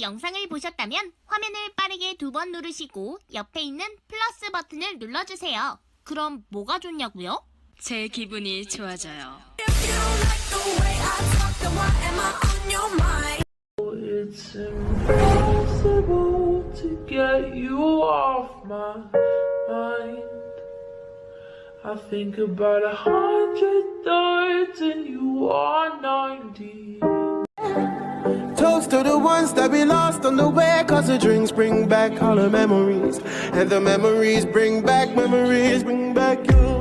이 영상을 보셨다면 화면을 빠르게 두 번 누르시고 옆에 있는 플러스 버튼을 눌러주세요. 그럼 뭐가 좋냐고요? 제 기분이 좋아져요. It's impossible to get you off my mind. I think about a hundred thoughts and you are ones that we lost on the way, cause the drinks bring back all the memories. And the memories bring back, memories bring back you.